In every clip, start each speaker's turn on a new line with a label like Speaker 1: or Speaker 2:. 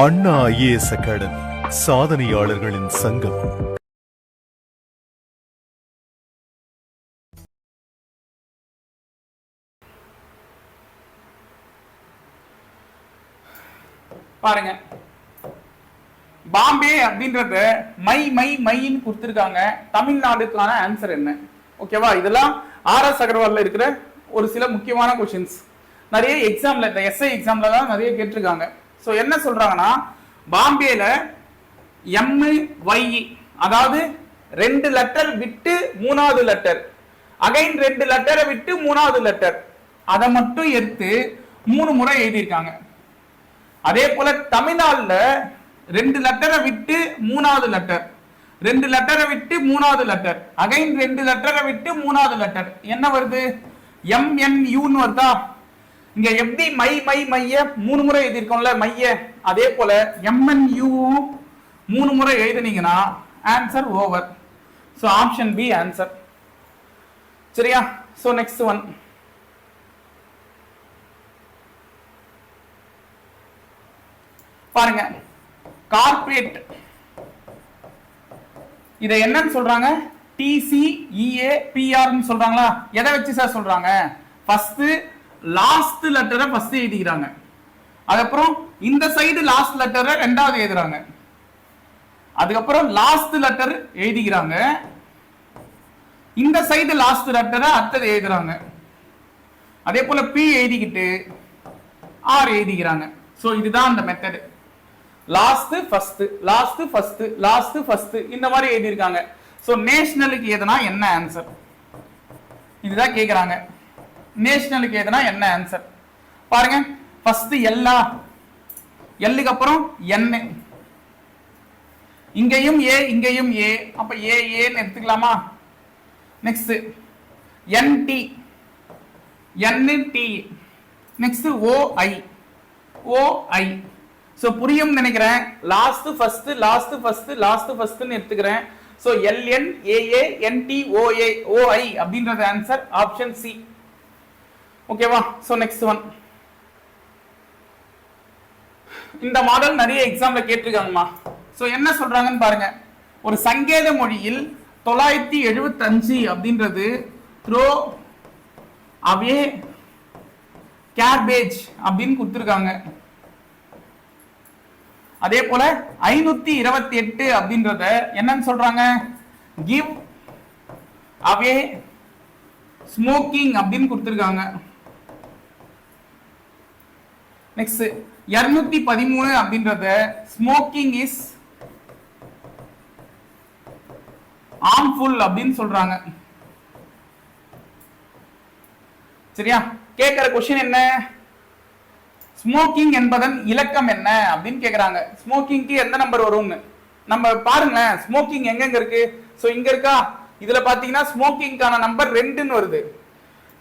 Speaker 1: அண்ணா IAS academy சாதனையாளர்களின் சங்கம்.
Speaker 2: பாருங்க. பாம்பே அப்படின்றத மை மை மைன்னு கொடுத்துருக்காங்க. தமிழ்நாடுக்கான ஆன்சர் என்ன? ஓகேவா இதெல்லாம் ஆர்எஸ் அகர்வால்ல இருக்கிற ஒரு சில முக்கியமான கொஸ்டின்ஸ் நிறைய எக்ஸாம்ல இந்த எஸ்ஐ எக்ஸாம்ல தான் நிறைய கேட்டிருக்காங்க. ஸோ என்ன சொல்றாங்கன்னா பாம்பேல எம் ஒய் அதாவது ரெண்டு லெட்டர் விட்டு மூணாவது லெட்டர் அகைன் ரெண்டு லெட்டரை விட்டு மூணாவது லெட்டர் அதை மட்டும் எடுத்து மூணு முறை எழுதியிருக்காங்க. அதே போல தமிழ்நாடுல ரெண்டு லெட்டரை விட்டு மூணாவது லெட்டர் ரெண்டு லெட்டரை விட்டு மூணாவது லெட்டர் அகைன் ரெண்டு லெட்டரை விட்டு மூணாவது லெட்டர் என்ன வருது? எம் என் வருதா? இங்க எப்படி மை மை மைய மூணு முறை எழுதியிருக்கோம்ல மைய? அதே போல எம்என் மூணு முறை எழுதுனீங்கன்னா answer over so option B answer சரியா? ஸோ நெக்ஸ்ட் ஒன் பாருங்க. கார்பரேட் இதை என்னன்னு சொல்றாங்க? டிசிஇஏ பிஆர்னு சொல்றாங்களா? எதை வச்சு சார் சொல்றாங்க? ஃபர்ஸ்ட் லாஸ்ட் லெட்டரை ஃபர்ஸ்ட் எழுதிக்கிறாங்க. அதுக்கப்புறம் இந்த சைடு லாஸ்ட் லெட்டரை ரெண்டாவது எழுதுறாங்க. அதுக்கப்புறம் லாஸ்ட் லெட்டர் எழுதிக்கிறாங்க. இந்த சைடு லாஸ்ட் லெட்டரை அடுத்தது எழுதுறாங்க. அதே போல பி எழுதிக்கிட்டு ஆர் எழுதிக்கிறாங்க. ஸோ இதுதான் அந்த method last first last first last first இந்த மாதிரி எழுதியிருக்காங்க. ஸோ நேஷனலுக்கு எதுனா என்ன ஆன்சர் இதுதான் கேட்குறாங்க நேஷனலுக்கு எதுனா என்ன ஆன்சர் பாருங்க ஃபர்ஸ்ட் எல்லா எல்லுக்கு அப்புறம் என் இங்கேயும் ஏ இங்கேயும் ஏ அப்ப ஏ ஏன்னு எடுத்துக்கலாமா? Next N T N T next O I O I so புரியும் நினைக்கிறேன். Last first last first last ஃபர்ஸ்ட்னு எடுத்துக்கிறேன். So L N A A N T O A O I அப்படின்றது ஆன்சர் ஆப்ஷன் சி ஓகேவா so next one இந்த model நிறைய எக்ஸாம்ல கேட்டிருக்காங்கம்மா. So என்ன சொல்றாங்கன்னு பாருங்க. ஒரு சங்கேத மொழியில் தொள்ளாயிரத்தி எழுபத்தஞ்சு அப்படின்றது த்ரோ அவே கேபேஜ் அப்படின்னு கொடுத்துருக்காங்க. அதே போல ஐநூத்தி இருபத்தி எட்டு அப்படின்றத என்னன்னு சொல்றாங்க? கிவ் அவே ஸ்மோக்கிங் அப்படின்னு கொடுத்துருக்காங்க. நெக்ஸ்ட் இருநூத்தி பதிமூணு அப்படின்றத ஸ்மோக்கிங் இஸ் ஆம்ஃபுல் அப்படின்னு சொல்றாங்க. சரியா? கேட்கிற கொஸ்டின் என்ன? ஸ்மோக்கிங் என்பதன் இலக்கம் என்ன அப்படின்னு கேக்குறாங்க. ஸ்மோக்கிங்க்கு எந்த நம்பர் வரும்னு. நம்ம பாருங்களேன் ஸ்மோக்கிங் எங்கெங்க இருக்கு? ஸோ இங்க இருக்கா? இதுல பாத்தீங்கன்னா ஸ்மோக்கிங்கான நம்பர் ரெண்டுன்னு வருது.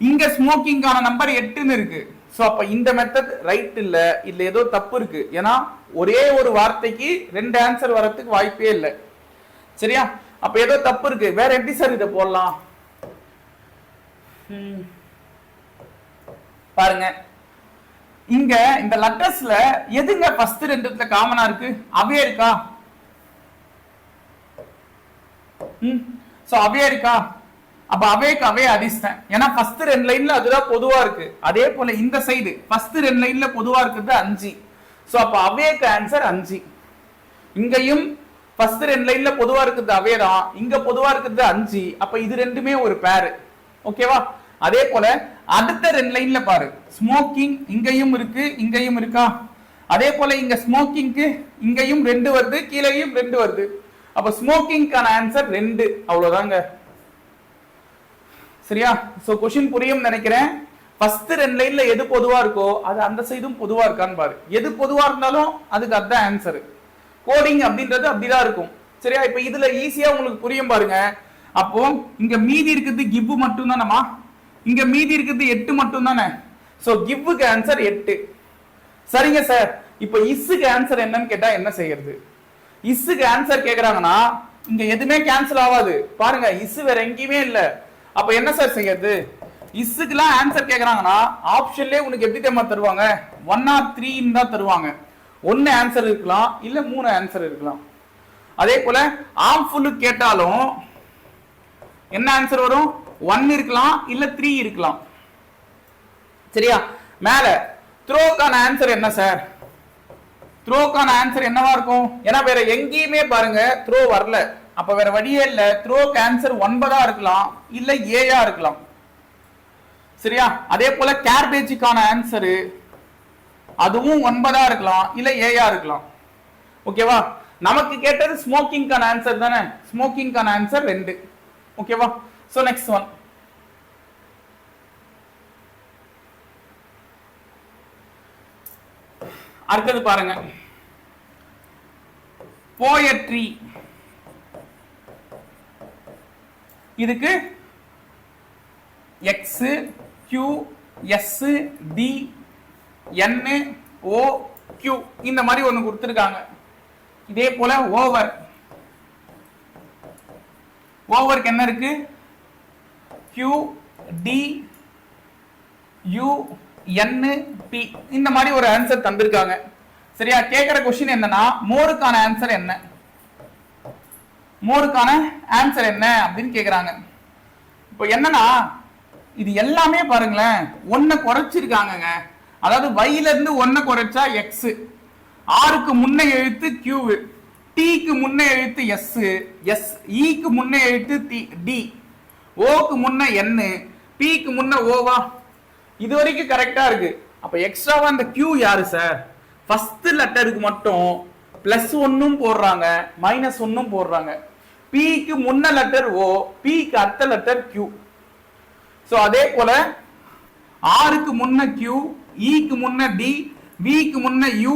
Speaker 2: இங்க ஸ்மோக்கிங்கான நம்பர் எட்டுன்னு இருக்கு. ஸோ அப்ப இந்த மெத்தட் ரைட் இல்ல இல்ல ஏதோ தப்பு இருக்கு. ஏன்னா ஒரே ஒரு வார்த்தைக்கு ரெண்டு ஆன்சர் வரதுக்கு வாய்ப்பே இல்லை. சரியா? அப்ப ஏதோ தப்பு இருக்கு. வேற எப்படி சார் இதை போடலாம்? பாருங்க. இங்க இந்த லெட்டர்ஸ்ல எதுங்க ஃபர்ஸ்ட் ரெண்டுத்துல காமனா இருக்கு? அவே இருக்கா? ம் சோ அவே இருக்கா? அப்ப அவேக்கு அவே அடிச்சிட்டேன். ஏன்னா ஃபர்ஸ்ட் ரெண்டு லைன்ல அதுதான் பொதுவா இருக்கு. அதே போல இந்த சைடு ஃபர்ஸ்ட் ரெண்டு லைன்ல பொதுவா இருக்கிறது அஞ்சு. ஸோ அப்ப அவேக்கு ஆன்சர் அஞ்சு. இங்கேயும் ஃபர்ஸ்ட் ரெண்டு லைன்ல பொதுவா இருக்கிறது அவே தான். இங்க பொதுவா இருக்கிறது அஞ்சு. அப்ப இது ரெண்டுமே ஒரு பேரு ஓகேவா அதே போல அடுத்த ரெண்டு லைன்ல பாரு. ஸ்மோக்கிங் இங்கேயும் இருக்கு இங்கேயும் இருக்கா? அதே போல இங்க ஸ்மோக்கிங்க்கு இங்கேயும் ரெண்டு வருது கீழேயும் ரெண்டு வருது. அப்ப ஸ்மோக்கிங்கான ஆன்சர் ரெண்டு. அவ்வளவுதாங்க. சரியா? சோ கொஸ்டின் புரியும் நினைக்கிறேன். ஃபர்ஸ்ட் ரெண்டு லைன்ல எது பொதுவா இருக்கோ அது அந்த சைடும் பொதுவா இருக்கான்னு பாரு. எது பொதுவா இருந்தாலும் அதுக்கு அதுதான் ஆன்சர் கோடிங் அப்படின்றது அப்படிதான் இருக்கும். சரியா? இப்ப இதுல ஈஸியா உங்களுக்கு புரியும் பாருங்க. அப்போ இங்க மீதி இருக்கிறது கிவ் மட்டும் தானேமா இங்க மீதி இருக்கிறது எட்டு மட்டும் தானே சோ கிவ்வுக்கு ஆன்சர் எட்டு. சரிங்க சார் இப்போ இஸ்ஸுக்கு ஆன்சர் என்னன்னு கேட்டா என்ன செய்யறது? இஸ்ஸுக்கு ஆன்சர் கேக்குறாங்கன்னா இங்க எதுவுமே கேன்சல் ஆகாது. பாருங்க இஸ் வேற எங்கேயுமே இல்லை. அப்ப என்ன சார் செய்யறது? இஸ்ஸுக்குலாம் ஆன்சர் கேட்குறாங்கன்னா ஆப்ஷன்லேயே உனக்கு எப்படி தெரியுமா தருவாங்க? ஒன் ஆர் த்ரீன்னு தான் தருவாங்க. ஒன்று ஆன்சர் இருக்கலாம் இல்லை மூணு ஆன்சர் இருக்கலாம். அதே போல ஆம்ஃபுல்லு கேட்டாலும் என்ன ஆன்சர் வரும்? ஒன் இருக்கலாம் இல்லை த்ரீ இருக்கலாம். சரியா? மேலே த்ரோக்கான ஆன்சர் என்ன சார் த்ரோக்கான ஆன்சர் என்னவா இருக்கும்? ஏன்னா வேற எங்கேயுமே பாருங்க த்ரோ வரல. அப்ப வேற வழியே இல்ல. த்ரோ ஆன்சர் ஒன்பதா இருக்கலாம் இல்ல ஏயா இருக்கலாம். சரியா? அதே போல கேர்பேஜுக்கான ஆன்சரு அதுவும் ஒன்பதா இருக்கலாம் இல்ல ஏயா இருக்கலாம். ஓகேவா நமக்கு கேட்டது ஸ்மோக்கிங்கான ஆன்சர் தானே? ஸ்மோக்கிங்கான ஆன்சர் ரெண்டு. ஓகேவா சோ நெக்ஸ்ட் ஒன் அடுத்தது பாருங்க. போயட்ரி இதுக்கு X Q S T N O Q இந்த மாதிரி ஒன்று கொடுத்துருக்காங்க. இதே போல ஓவர் ஓவருக்கு என்ன இருக்கு? Q T U N P இந்த மாதிரி ஒரு ஆன்சர் தந்திருக்காங்க. சரியா? கேட்குற கொஸ்டின் என்னன்னா மோருக்கான ஆன்சர் என்ன? மோருக்கான ஆன்சர் என்ன அப்படின்னு கேக்குறாங்க. இப்போ என்னன்னா இது எல்லாமே பாருங்களேன் ஒன்றை குறைச்சிருக்காங்கங்க. அதாவது வைல இருந்து ஒன்ன குறைச்சா எக்ஸ் ஆறுக்கு முன்ன எழுத்து கியூவு டிக்கு முன்ன எழுத்து எஸ் எஸ் இக்கு முன்ன எழுத்து டி டி ஓக்கு முன்ன என்னு பிக்கு முன்ன ஓவா இது வரைக்கும் கரெக்டா இருக்கு. அப்போ எக்ஸ்ட்ராவா அந்த கியூ யாரு சார் ஃபர்ஸ்ட் லெட்டருக்கு மட்டும் பிளஸ் ஒன்னும் போடுறாங்க மைனஸ் ஒன்னும் போடுறாங்க. பிக்கு முன்ன லெட்டர் ஓ பிக்கு அடுத்த லெட்டர் கியூ ஸோ அதே போல ஆறுக்கு முன்ன கியூ ஈக்கு முன்ன டி விக்கு முன்ன யூ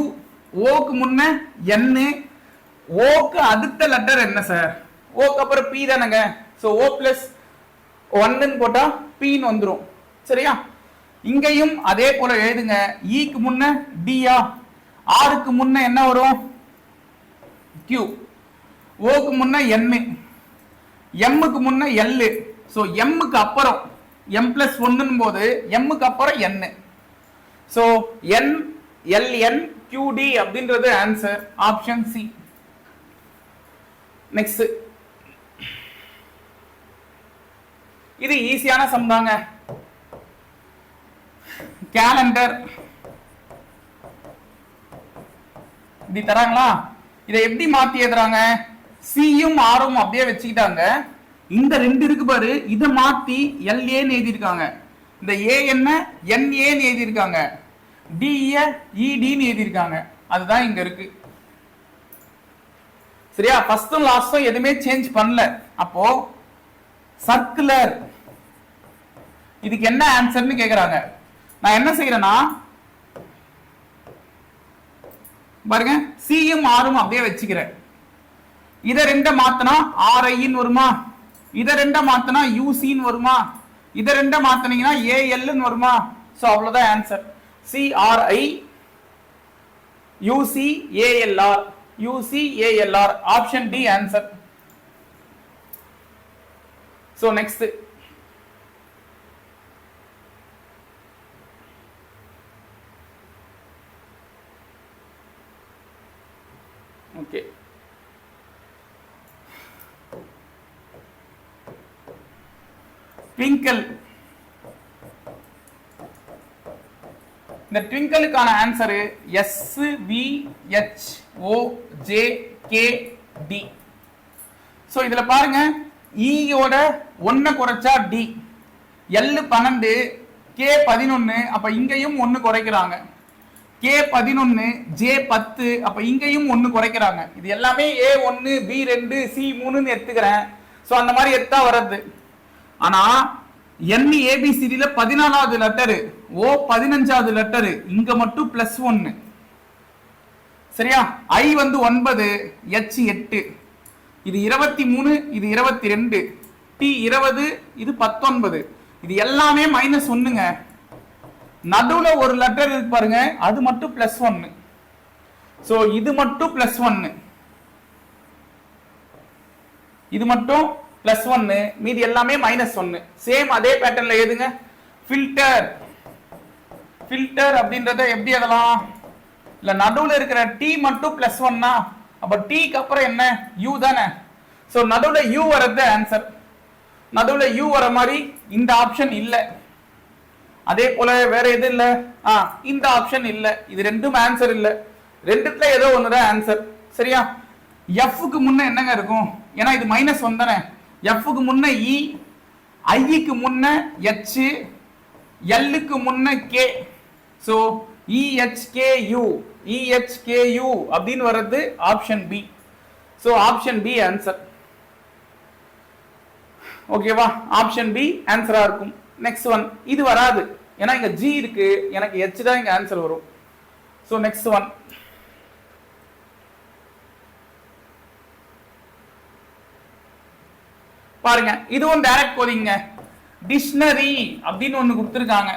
Speaker 2: ஓக்கு முன்ன என்னு ஓக்கு அடுத்த லெட்டர் என்ன சார் ஓக்கு அப்புறம் பி தானேங்க. ஸோ ஓ பிளஸ் ஒன்னு போட்டா பின்னு வந்துடும் சரியா? இங்கேயும் அதே போல எழுதுங்க. ஈக்கு முன்ன டியா ஆறுக்கு முன்ன என்ன வரும்? கியூ ஓக்கு முன்ன எம் எம்முக்கு முன்ன எல் ஸோ எம்முக்கு அப்புறம் எம் பிளஸ் ஒன்னும் போது எம்முக்கு அப்புறம் N so N L N Q T அப்படின்றது ஆன்சர் ஆப்ஷன் சி நெக்ஸ்ட் இது ஈஸியான சம் தாங்க. கேலண்டர் இப்படி தராங்களா? இதை எப்படி மாத்தி எழுதுறாங்க? சியும் ஆரும் அப்படியே வச்சுக்கிட்டாங்க. இந்த ரெண்டு இருக்கு பாரு இதை மாத்தி எல்ஏன்னு எழுதியிருக்காங்க. இந்த ஏ என்ன? என்ஏன்னு எழுதியிருக்காங்க. டிஏ இடின்னு எழுதியிருக்காங்க. அதுதான் இங்க இருக்கு. சரியா? ஃபர்ஸ்டும் லாஸ்டும் எதுவுமே சேஞ்ச் பண்ணல. அப்போ சர்க்குலர் இதுக்கு என்ன ஆன்சர்னு கேக்குறாங்க. நான் என்ன செய்யறேன்னா பாருங்க சியும் ஆரும் அப்படியே வச்சுக்கிறேன். இத ரெண்ட மாத்தினா ஆர்ஐன்னு வருமா? இத ரெண்ட மாத்தினா யூசின்னு வருமா? இத ரெண்ட மாத்தினீங்கன்னா ஏஎல்னு வருமா? சோ அவ்வளவுதான் answer C R I U C A L R U C A L R option D answer so next okay twinkle இந்த ட்விங்கிளுக்கான answer S V H O J K T so இதில் பாருங்க. E இயோட ஒன்றை குறைச்சா D L பன்னெண்டு K பதினொன்று அப்போ இங்கேயும் ஒன்று குறைக்கிறாங்க. கே பதினொன்று ஜே பத்து அப்போ இங்கேயும் ஒன்று குறைக்கிறாங்க. இது எல்லாமே ஏ ஒன்று பி ரெண்டு சி மூணுன்னு எடுத்துக்கிறேன். ஸோ அந்த மாதிரி எடுத்தா வர்றது. ஆனா என் ஏபிசிடியில பதினாலாவது லெட்டரு ஓ பதினஞ்சாவது லெட்டரு இங்க மட்டும் பிளஸ் ஒன்னு சரியா? ஐ வந்து ஒன்பது எச் எட்டு. இது இருபத்தி மூணு இது இருபத்தி ரெண்டு. டி இருபது இது பத்தொன்பது. இது எல்லாமே மைனஸ் ஒண்ணுங்க. நடுவுல ஒரு லெட்டர் இருக்கு பாருங்க அது மட்டும் பிளஸ் ஒன்னு சோ இது மட்டும் பிளஸ் ஒன்னு இது மட்டும் பிளஸ் ஒன்னு மீதி எல்லாமே மைனஸ் ஒன்னு சேம் அதே பேட்டர்ன்ல எழுதுங்க. ஃபில்டர் ஃபில்டர் அப்படின்றத எப்படி எழுதலாம்? இல்ல நடுவில் இருக்கிற டி மட்டும் பிளஸ் ஒன்னா அப்ப டீக்கு அப்புறம் என்ன? யூ தானே. ஸோ நடுவில் யூ வர்றது ஆன்சர் நடுவில் யூ வர மாதிரி இந்த ஆப்ஷன் இல்லை. அதே போல வேற எது இல்ல? ஆ இந்த ஆப்ஷன் இல்ல. இது ரெண்டும் ஆன்சர் இல்ல. ரெண்டுத்துல ஏதோ ஒண்ணுதான் ஆன்சர் சரியா? எஃப்க்கு முன்ன என்னங்க இருக்கும்? ஏன்னா இது மைனஸ் ஒன் தானே. எஃப்க்கு முன்ன e, இ ஐக்கு முன்ன எச் எல்லுக்கு முன்ன K so E H K U E H K U அப்படின்னு வர்றது option B so option B answer ஓகேவா ஆப்ஷன் பி ஆன்சராக இருக்கும். நெக்ஸ்ட் ஒன் இது வராது. ஏன்னா இங்கே ஜி இருக்கு. எனக்கு ஹெச் தான் இங்கே ஆன்சர் வரும். ஸோ நெக்ஸ்ட் ஒன் பாருங்க இதுவும் டைரக்ட் கோடிங்க டிக்ஷனரி அப்படின்னு ஒண்ணு கொடுத்துருக்காங்க.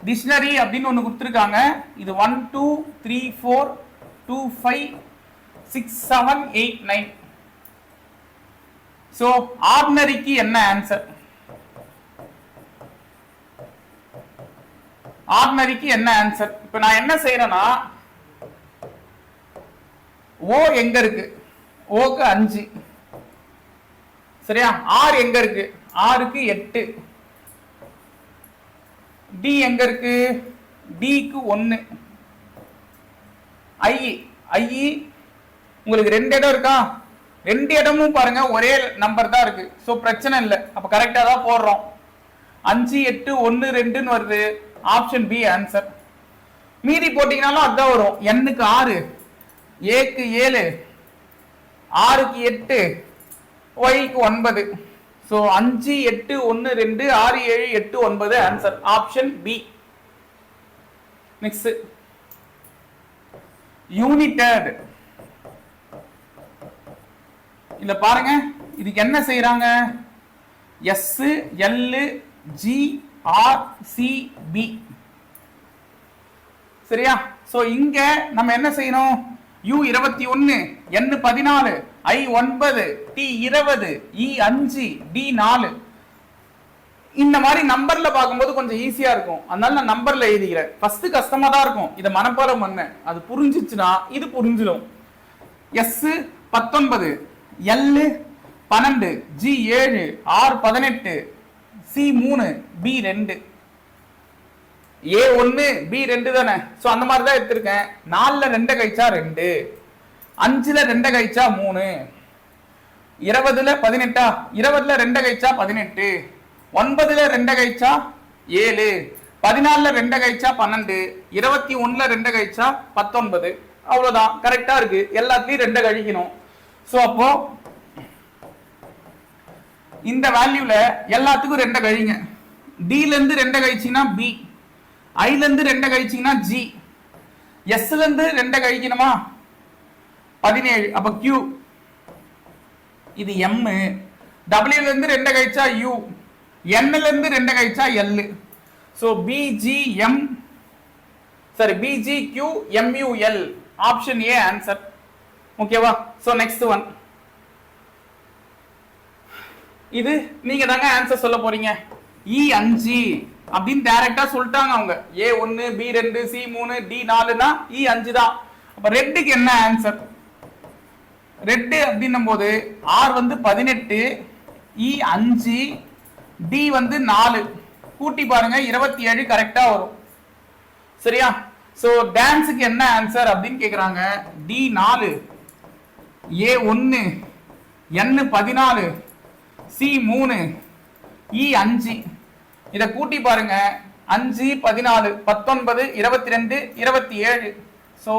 Speaker 2: டிக்ஷனரி அப்படின்னு ஒன்று கொடுத்துருக்காங்க. இது one two three four two five six seven eight nine so ஆர்டினரிக்கு என்ன ஆன்சர் ஆர்டினரிக்கு என்ன ஆன்சர் இப்போ நான் என்ன செய்யறேன்னா ஓ எங்க இருக்கு? ஓக்கு அஞ்சு. சரியா? ஆறு எங்க இருக்கு? ஆறுக்கு எட்டு. டி எங்க இருக்கு? டிக்கு ஒன்று ஐ ஐ உங்களுக்கு ரெண்டு இடம் இருக்கா? ரெண்டு இடமும் பாருங்க ஒரே நம்பர் தான் இருக்கு. ஸோ பிரச்சனை இல்லை. அப்போ கரெக்டாக தான் போடுறோம். அஞ்சு எட்டு ஒன்று ரெண்டுன்னு வருது. ஆப்ஷன் பி ஆன்சர் மீதி போட்டிங்கனாலும் அதுதான் வரும். எண்ணுக்கு ஆறு. ஏக்கு ஏழு. ஆறுக்கு எட்டு ஒய்க்கு ஒன்பது. ஸோ அஞ்சு எட்டு ஒன்று ரெண்டு ஆறு ஏழு எட்டு ஒன்பது answer option B next united இல்ல பாருங்க. இதுக்கு என்ன செய்யறாங்க S L G R C P சரியா? சோ இங்க நம்ம என்ன செய்யணும்? யூ இருபத்தி ஒன்னு என் பதினாலு ஐ ஒன்பது டி இருபது இ அஞ்சு டி நாலு. இந்த மாதிரி நம்பர்ல பார்க்கும்போது கொஞ்சம் ஈஸியா இருக்கும். அதனால நான் நம்பர்ல எழுதிக்கிறேன். ஃபர்ஸ்ட் கஷ்டமா தான் இருக்கும். இதை மனப்பாடம் பண்ணேன் அது புரிஞ்சிச்சுன்னா இது புரிஞ்சிடும். எஸ் பத்தொன்பது எல் பன்னெண்டு ஜி ஏழு ஆர் பதினெட்டு சி மூணு பி ரெண்டு. ஏ ஒன்று பி ரெண்டு தானே? ஸோ அந்த மாதிரி தான் எடுத்திருக்கேன். நாலில் ரெண்டை கழிச்சா ரெண்டு. அஞ்சில் ரெண்டை கழிச்சா மூணு. இருபதுல பதினெட்டா? இருபதுல ரெண்டை கழிச்சா பதினெட்டு. ஒன்பதுல ரெண்டை கழிச்சா ஏழு. பதினாலில் ரெண்டை கழிச்சா பன்னெண்டு. இருபத்தி ஒன்றில் ரெண்டை கழிச்சா பத்தொன்பது. அவ்வளோதான் கரெக்டாக இருக்கு. எல்லாத்துலேயும் ரெண்டை கழிக்கணும். ஸோ அப்போ இந்த வேல்யூவில் எல்லாத்துக்கும் ரெண்டை கழிங்க. டிலேருந்து ரெண்டு ரெண்டை பி ஐல இருந்து ரெண்டை கழிச்சீங்கன்னா ஜி எஸ்ல இருந்து ரெண்டை கழிக்கணுமா? பதினேழு. அப்ப கியூ இது எம் டபிள்யூல இருந்து ரெண்டை கழிச்சா யூ என்ல இருந்து ரெண்டை கழிச்சா L so B G M sorry B G Q M U L option A answer ஓகேவா ஸோ நெக்ஸ்ட் ஒன் இது நீங்க தாங்க ஆன்சர் சொல்ல போறீங்க. E இ அஞ்சு அப்படின்னு டைரக்டா சொல்லிட்டாங்க அவங்க. ஏ ஒன்னு பி ரெண்டு சி மூணு டி நாலுனா இ அஞ்சு தான். அப்ப ரெட்டுக்கு என்ன ஆன்சர் ரெட்டு அப்படின்னும் போது ஆர் வந்து பதினெட்டு இ அஞ்சு டி வந்து நாலு. கூட்டி பாருங்க இருபத்தி ஏழு கரெக்டா வரும். சரியா? சோ டான்ஸுக்கு என்ன ஆன்சர் அப்படின்னு கேக்குறாங்க. டி நாலு ஏ ஒன்னு என் பதினாலு சி மூணு இ அஞ்சு. இதை கூட்டி பாருங்க. அஞ்சு பதினாலு பத்தொன்பது இருபத்தி ரெண்டு இருபத்தி ஏழு ஸோ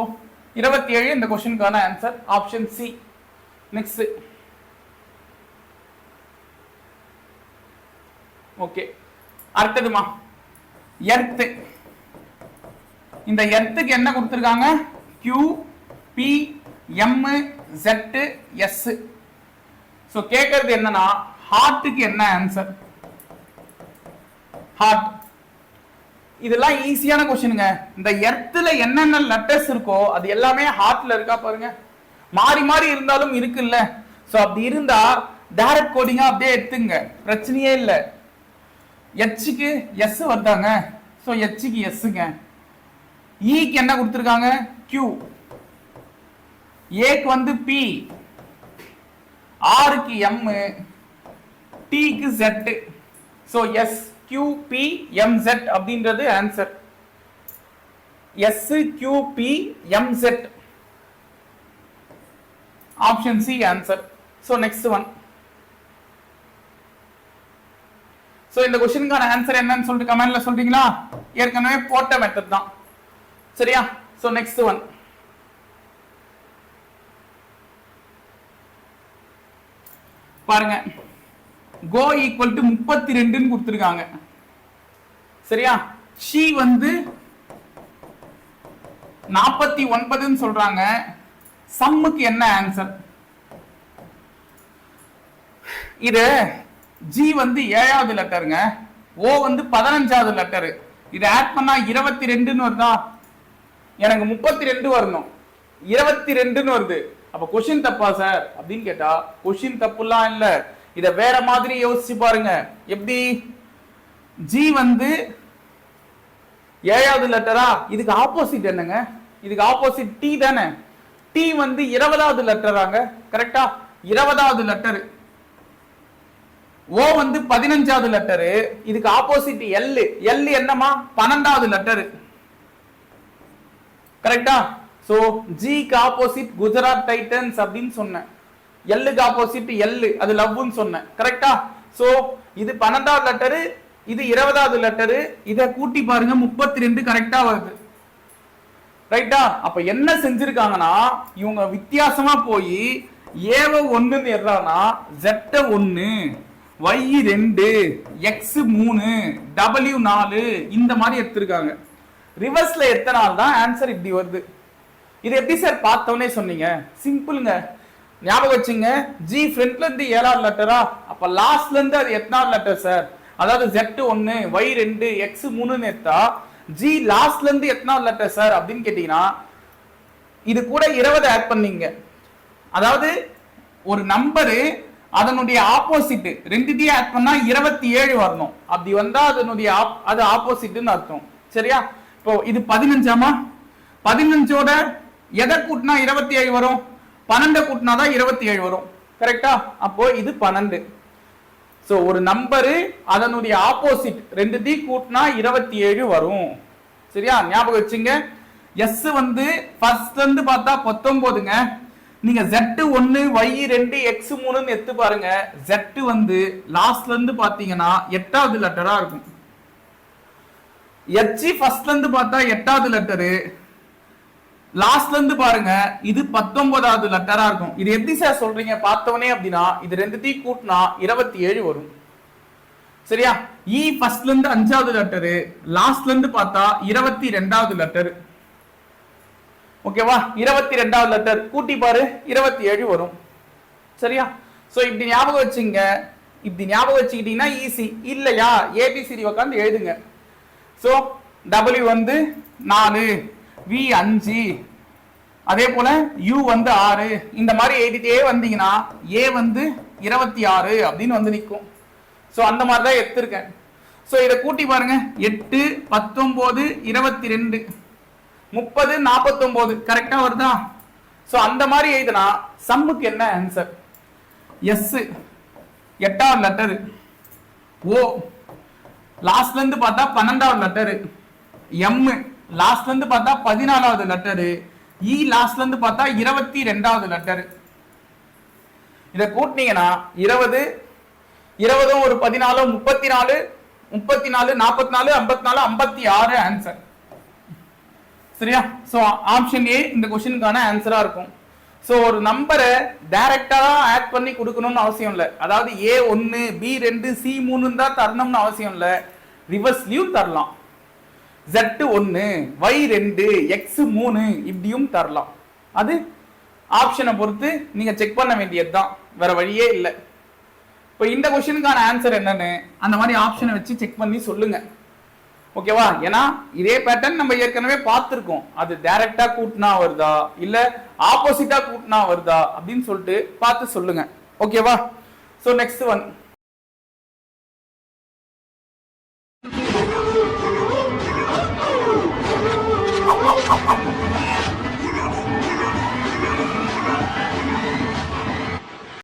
Speaker 2: இருபத்தி ஏழு இந்த கொஸ்டினுக்கான answer option C next okay அடுத்ததுமா. Earth இந்த எர்த்துக்கு என்ன கொடுத்துருக்காங்க? Q P M Z S so கேட்கறது என்னன்னா ஹார்ட்டுக்கு என்ன ஆன்சர் ஹார்ட் இதெல்லாம் ஈஸியான கொஸ்டினுங்க இந்த எர்த்தில் என்னென்ன லெட்டர்ஸ் இருக்கோ அது எல்லாமே ஹார்ட்ல இருக்கா பாருங்க. மாறி மாறி இருந்தாலும் இருக்குல்ல. ஸோ அப்படி இருந்தா டேரக்ட் கோடிங்கா அப்படியே எடுத்துங்க. பிரச்சனையே இல்லை. எச்சுக்கு எஸ் வந்தாங்க. ஸோ எச்சுக்கு எஸ்ஸுங்க ஈக்கு e என்ன கொடுத்துருக்காங்க? கியூ ஏக்கு வந்து பி ஆருக்கு எம் டிக்கு Z so S Q M Z அப்படின்றது answer S Q option C answer so next one so இந்த கொஸ்டினுக்கான ஆன்சர் என்னன்னு சொல்லிட்டு கமெண்ட்ல சொல்றீங்களா? ஏற்கனவே போட்ட மெத்தட் தான். சரியா? ஸோ நெக்ஸ்ட் ஒன் பாருங்க. கோ ஈக்குவல் டு முப்பத்தி ரெண்டுன்னு கொடுத்துருக்காங்க. சரியா? ஷி வந்து நாற்பத்தி ஒன்பதுன்னு சொல்றாங்க. சம்முக்கு என்ன ஆன்சர் இது ஜி வந்து ஏழாவது லெட்டருங்க ஓ வந்து பதினஞ்சாவது லெட்டரு இது ஆட் பண்ணா இருபத்தி ரெண்டுன்னு வருதா? எனக்கு முப்பத்தி ரெண்டு வரணும். இருபத்தி ரெண்டுன்னு வருது. அப்ப கொஷின் தப்பா சார் அப்படின்னு கேட்டா கொஷின் தப்புலாம் இல்ல. இத வேற மாதிரி யோசிச்சு பாருங்க. எப்படி? ஜி வந்து ஏழாவது லெட்டரா இதுக்கு ஆப்போசிட் என்னங்க? இதுக்கு ஆப்போசிட் டி தானே? டி வந்து இருபதாவது லெட்டராங்க கரெக்டா இருபதாவது லெட்டர் ஓ வந்து பதினஞ்சாவது லெட்டரு இதுக்கு ஆப்போசிட் எல் எல் என்னமா பன்னெண்டாவது லெட்டரு கரெக்டா சோ ஜிக்கு ஆப்போசிட் குஜராத் டைட்டன்ஸ் அப்படின்னு சொன்னேன். எல்லுக்கு ஆப்போசிட் எல்லு அது லவ்னு சொன்னேன். கரெக்டா சோ இது பன்னெண்டாவது லெட்டரு இது இருபதாவது லெட்டரு இதை கூட்டி பாருங்க முப்பத்தி ரெண்டு கரெக்டா வருது. ரைட்டா அப்ப என்ன செஞ்சிருக்காங்கன்னா இவங்க வித்தியாசமா போய் ஏவ ஒன்றுன்னு எறானா ஜெட்ட ஒன்று ஒய் ரெண்டு எக்ஸ் மூணு டபிள்யூ நாலு இந்த மாதிரி எடுத்திருக்காங்க. ரிவர்ஸ்ல எத்தனால் தான் ஆன்சர் இப்படி வருது. இது எப்படி சார் பார்த்தோன்னே சொன்னீங்க? சிம்பிளுங்க ஞாபகம் வச்சுங்க ஜி ஃப்ரண்ட்ல இருந்து ஏழாவது லெட்டரா அப்ப லாஸ்ட்ல இருந்து அது எத்தனாவது லெட்டர் சார் அதாவது ஜெட் ஒன்னு ஒய் ரெண்டு எக்ஸ் மூணுன்னு எடுத்தா ஜி லாஸ்ட்ல இருந்து எத்தனாவது லெட்டர் சார் அப்படின்னு கேட்டீங்கன்னா இது கூட இருபது ஆட் பண்ணீங்க. அதாவது ஒரு நம்பரு அதனுடைய ஆப்போசிட் ரெண்டுத்தையும் ஆட் பண்ணா இருபத்தி ஏழு வரணும். அப்படி வந்தா அதனுடைய ஆப் அது ஆப்போசிட்னு அர்த்தம். சரியா? இப்போ இது பதினஞ்சாமா? பதினஞ்சோட எதை கூட்டினா இருபத்தி ஏழு வரும்? பன்னெண்டை கூட்டினா தான் இருபத்தி ஏழு வரும் கரெக்டா அப்போ இது பன்னெண்டு. ஸோ ஒரு நம்பரு அதனுடைய ஆப்போசிட் ரெண்டுத்தையும் கூட்டினா இருபத்தி ஏழு வரும். சரியா? ஞாபகம் வச்சுங்க. எஸ் வந்து ஃபர்ஸ்ட் வந்து பார்த்தா பத்தொன்பதுங்க. நீங்க ஜெட்டு ஒன்னு ஒய் ரெண்டு எக்ஸ் மூணுன்னு எடுத்து பாருங்க. ஜெட்டு வந்து லாஸ்ட்ல இருந்து பாத்தீங்கன்னா எட்டாவது லெட்டரா இருக்கும். எச்சி ஃபர்ஸ்ட்ல இருந்து பார்த்தா எட்டாவது லெட்டரு லாஸ்ட்ல இருந்து பாருங்க இது பத்தொன்பதாவது லெட்டரா இருக்கும். இது எப்படி சார் சொல்றீங்க? பார்த்தவனே அப்படின்னா இது ரெண்டுத்தையும் கூட்டினா இருபத்தி ஏழு வரும். சரியா? E இ ஃபர்ஸ்ட்ல இருந்து அஞ்சாவது லெட்டரு லாஸ்ட்ல இருந்து பார்த்தா இருபத்தி ரெண்டாவது லெட்டர் ஓகேவா இருபத்தி ரெண்டாவது லெட்டர் கூட்டி பாரு இருபத்தி ஏழு வரும். சரியா? சோ இப்படி ஞாபகம் வச்சுங்க. இப்படி ஞாபகம் வச்சுக்கிட்டீங்கன்னா ஈஸி இல்லையா? ஏபிசிடி உட்காந்து எழுதுங்க. சோ டபிள்யூ வந்து நாலு. வி அஞ்சு அதே போல யூ வந்து ஆறு. இந்த மாதிரி எழுதிட்டே வந்தீங்கன்னா ஏ வந்து இருபத்தி ஆறு அப்படின்னு வந்து நிற்கும். ஸோ அந்த மாதிரி தான் எடுத்திருக்கேன். ஸோ இதை கூட்டி பாருங்க. எட்டு பத்தொம்போது இருபத்தி ரெண்டு முப்பது நாற்பத்தொம்போது. கரெக்டாக வருதா? ஸோ அந்த மாதிரி எழுதுனா சம்முக்கு என்ன ஆன்சர் எஸ் எட்டாவது லெட்டரு ஓ லாஸ்ட்லேருந்து பார்த்தா பன்னெண்டாவது லெட்டரு எம்மு லாஸ்ட்ல இருந்து பார்த்தா பதினாலாவது லெட்டரு இ லாஸ்ட்ல இருந்து பார்த்தா இருபத்தி ரெண்டாவது லெட்டரு இதை கூட்டினீங்கன்னா இருபது இருபதும் ஒரு பதினாலு முப்பத்தி நாலு முப்பத்தி நாலு நாற்பத்தி நாலு ஐம்பத்தி நாலு ஐம்பத்தி ஆறு ஆன்சர் சரியா? ஸோ ஆப்ஷன் ஏ இந்த கொஸ்டினுக்கான ஆன்சரா இருக்கும். ஸோ ஒரு நம்பரை டைரக்டாக தான் ஆட் பண்ணி கொடுக்கணும்னு அவசியம் இல்லை. அதாவது ஏ ஒன்று பி ரெண்டு சி மூணு தான் தரணும்னு அவசியம் இல்லை. ரிவர்ஸ்லயும் தரலாம். ஜெட்டு ஒன்று வை ரெண்டு எக்ஸ் மூணு இப்படியும் தரலாம். அது ஆப்ஷனை பொறுத்து நீங்கள் செக் பண்ண வேண்டியது தான் வேற வழியே இல்லை. இப்போ இந்த கொஷனுக்கான ஆன்சர் என்னன்னு அந்த மாதிரி ஆப்ஷனை வச்சு செக் பண்ணி சொல்லுங்க. ஓகேவா ஏன்னா இதே பேட்டர்ன் நம்ம ஏற்கனவே பார்த்துருக்கோம். அது டைரக்டா கூட்டினா வருதா? இல்ல ஆப்போசிட்டா கூட்டினா வருதா? அப்படின்னு சொல்லிட்டு பார்த்து சொல்லுங்க. ஓகேவா ஸோ நெக்ஸ்ட் ஒன்